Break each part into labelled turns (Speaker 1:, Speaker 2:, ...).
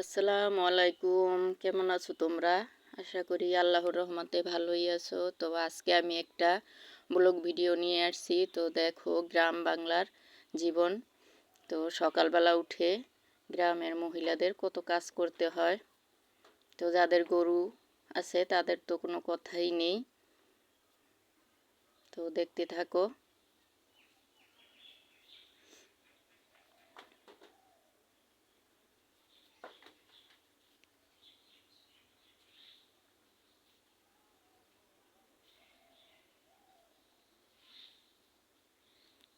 Speaker 1: আসসালামু আলাইকুম। কেমন আছো তোমরা? আশা করি আল্লাহর রহমতে ভালোই আছো। তো আজকে আমি একটা ব্লগ ভিডিও নিয়ে আসছি। তো দেখো গ্রাম বাংলার জীবন। তো সকালবেলা উঠে গ্রামের মহিলাদের কত কাজ করতে হয়। তো যাদের গরু আছে তাদের তো কোনো কথাই নেই। তো দেখতে থাকো।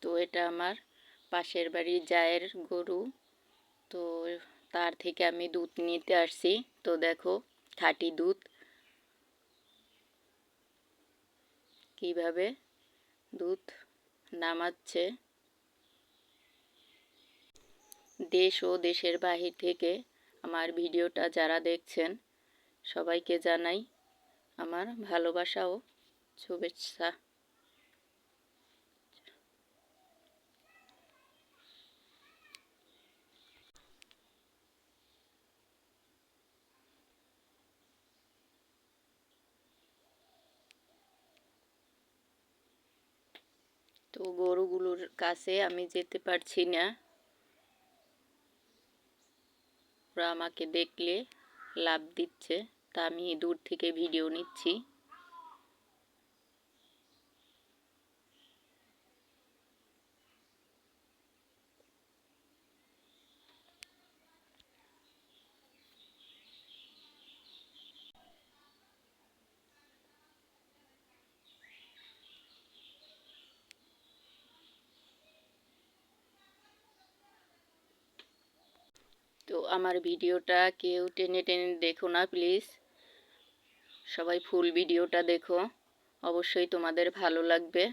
Speaker 1: তো এটা আমার পাশের বাড়ির জায়ের গরু। তো তার থেকে আমি দুধ নিতে আসছি। তো দেখো, খাঁটি দুধ। কীভাবে দুধ নামাচ্ছে। দেশ ও দেশের বাহির থেকে আমার ভিডিওটা যারা দেখছেন, সবাইকে জানাই আমার ভালোবাসা ও শুভেচ্ছা। তো গরুগুলোর কাছে আমি যেতে পারছি না। ওরা আমাকে দেখলে লাভ দিচ্ছে। তা আমি দূর থেকে ভিডিও নিচ্ছি। আমার ভিডিওটা কেউ টেনে টেনে দেখো না প্লিজ সবাই ফুল ভিডিওটা দেখো। অবশ্যই তোমাদের ভালো লাগবে।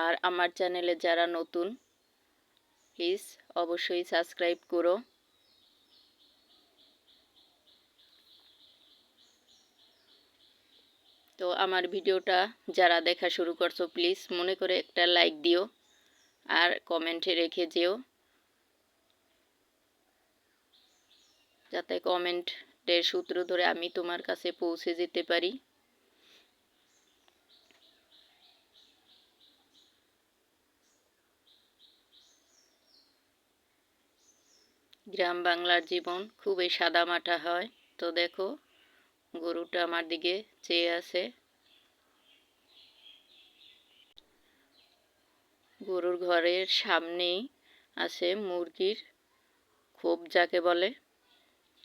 Speaker 1: আর আমার চ্যানেলে যারা নতুন প্লিজ অবশ্যই সাবস্ক্রাইব করো। তো আমার ভিডিওটা যারা দেখা শুরু করছ প্লিজ মনে করে একটা লাইক দিও। আর কমেন্টে রেখে যেও। যাতে কমেন্টের সূত্র ধরে আমি তোমার কাছে পৌঁছে যেতে পারি। গ্রাম বাংলার জীবন খুবই সাদামাটা হয়। তো দেখো, গরুটা আমার দিকে চেয়ে আছে। গরুর ঘরের সামনেই আছে মুরগির খোপ যাকে বলে।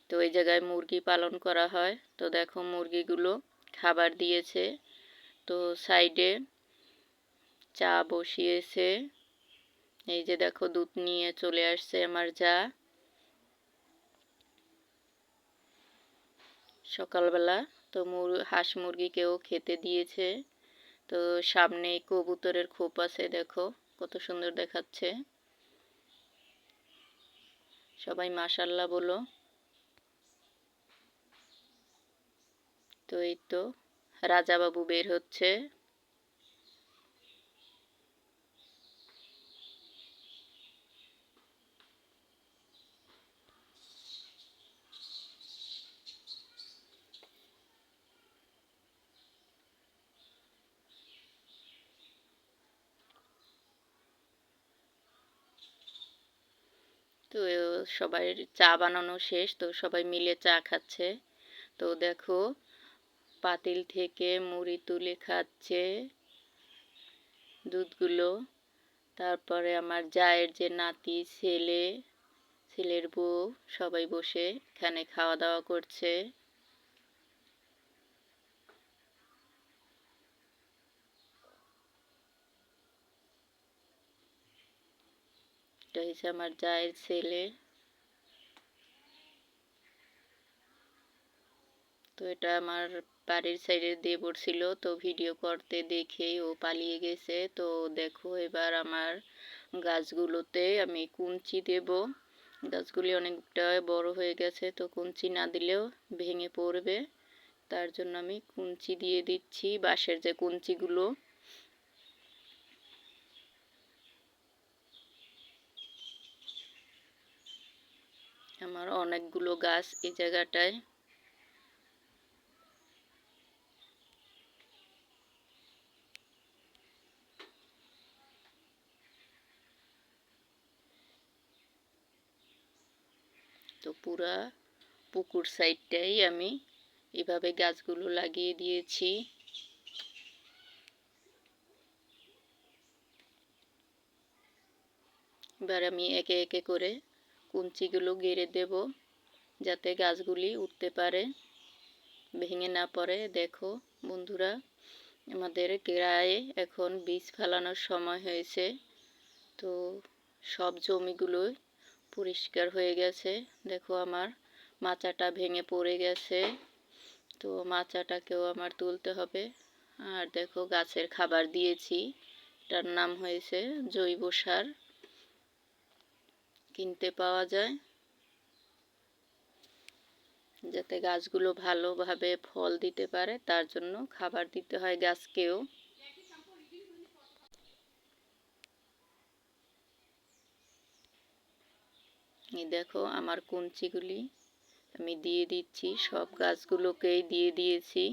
Speaker 1: তো এই জায়গায় মুরগি পালন করা হয়। তো দেখো মুরগিগুলো খাবার দিয়েছে। তো সাইডে চা বসিয়েছে। এই যে দেখো দুধ নিয়ে চলে আসছে আমার যা। সকালবেলা তো মুর, হাঁস মুরগিকেও খেতে দিয়েছে। তো সামনে কবুতরের খোপ আছে দেখো। কত সুন্দর দেখাচ্ছে। সবাই মাশাল্লাহ বলো। তো এই তো রাজাবাবু বের হচ্ছে তো সবাই চা বানানো শেষ, তো সবাই মিলে চা খাচ্ছে। তো দেখো, পাতিল থেকে মুড়ি তুলে খাচ্ছে দুধগুলো। তারপরে আমার জায়ের যে নাতি, ছেলে, ছেলের বউ, সবাই বসে এখানে খাওয়া দাওয়া করছে। এটা হচ্ছে আমার জায়ের ছেলে। তো এটা আমার বাড়ির সাইডে দিয়ে পড়ছিল তো ভিডিও করতে দেখেই ও পালিয়ে গেছে। তো দেখো এবার আমার গাছগুলোতে আমি কুঞ্চি দেব। গাছগুলি অনেকটা বড় হয়ে গেছে, তো কুঞ্চি না দিলেও ভেঙে পড়বে। তার জন্য আমি কুঞ্চি দিয়ে দিচ্ছি, বাঁশের যে কুঞ্চিগুলো। আমার অনেকগুলো গাছ এই জায়গাটায়। তো পুরা পুকুর সাইডটাই আমি এভাবে গাছগুলো লাগিয়ে দিয়েছি। এবার আমি একে একে করে কুঞ্চিগুলো গেড়ে দেব যাতে গাছগুলি উঠতে পারে, ভেঙে না পড়ে। দেখো বন্ধুরা, আমাদের গ্রায়ে এখন বীজ ফেলানোর সময় হয়েছে। তো সব জমিগুলোই পরিষ্কার হয়ে গেছে। দেখো আমার মাচাটা ভেঙে পড়ে গেছে। তো মাচাটাকেও আমার তুলতে হবে। আর দেখো গাছের খাবার দিয়েছি। এটার নাম হয়েছে জৈব সার। কিনতে পাওয়া যায়। যাতে গাছগুলো ভালোভাবে ফল দিতে পারে, তার জন্য খাবার দিতে হয় গাছকেও। দেখো আমার কুঞ্চিগুলি আমি দিয়ে দিচ্ছি, সব গাছগুলোকেই দিয়ে দিয়েছি।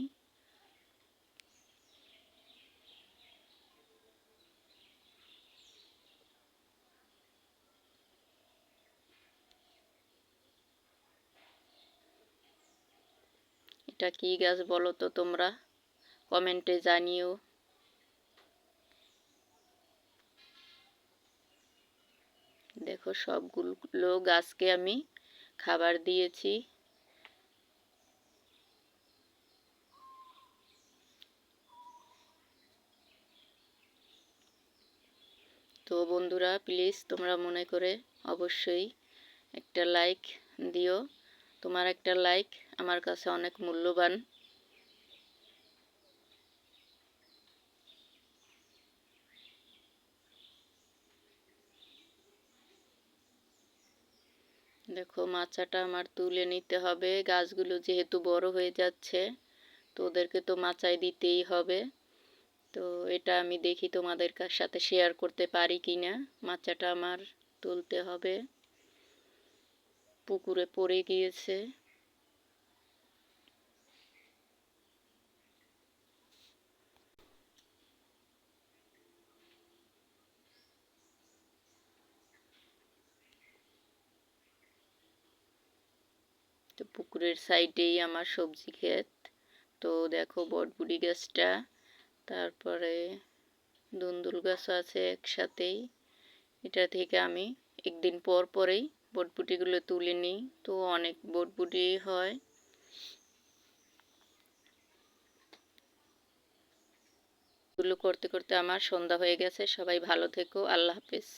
Speaker 1: এটা কি গাছ বলো তো তোমরা? কমেন্টে জানিও। দেখো, সবগুলো গাছকে আমি খাবার দিয়েছি। তো বন্ধুরা প্লিজ তোমরা মনে করে অবশ্যই একটা লাইক দিও। তোমার একটা লাইক আমার কাছে অনেক মূল্যবান। দেখো মাচাটা আমার তুলে নিতে হবে। গাছগুলো যেহেতু বড় হয়ে যাচ্ছে, তো ওদেরকে তো মাচায় দিতেই হবে। তো এটা আমি দেখি তোমাদের সাথে শেয়ার করতে পারি কি না মাচাটা আমার তুলতে হবে। পুকুরে পড়ে গিয়েছে। তো পুকুরের সাইডেই আমার সবজি ক্ষেত। তো দেখো বটবুড়ি গাছটা, তারপরে দুন্দুল গাছ আছে একসাথেই। এটা থেকে আমি একদিন পর পরেই বটবুটিগুলো তুলে নিই। তো অনেক বটবুটি হয়। এগুলো করতে করতে আমার সন্ধ্যা হয়ে গেছে। সবাই ভালো থেকো। আল্লাহ হাফিজ।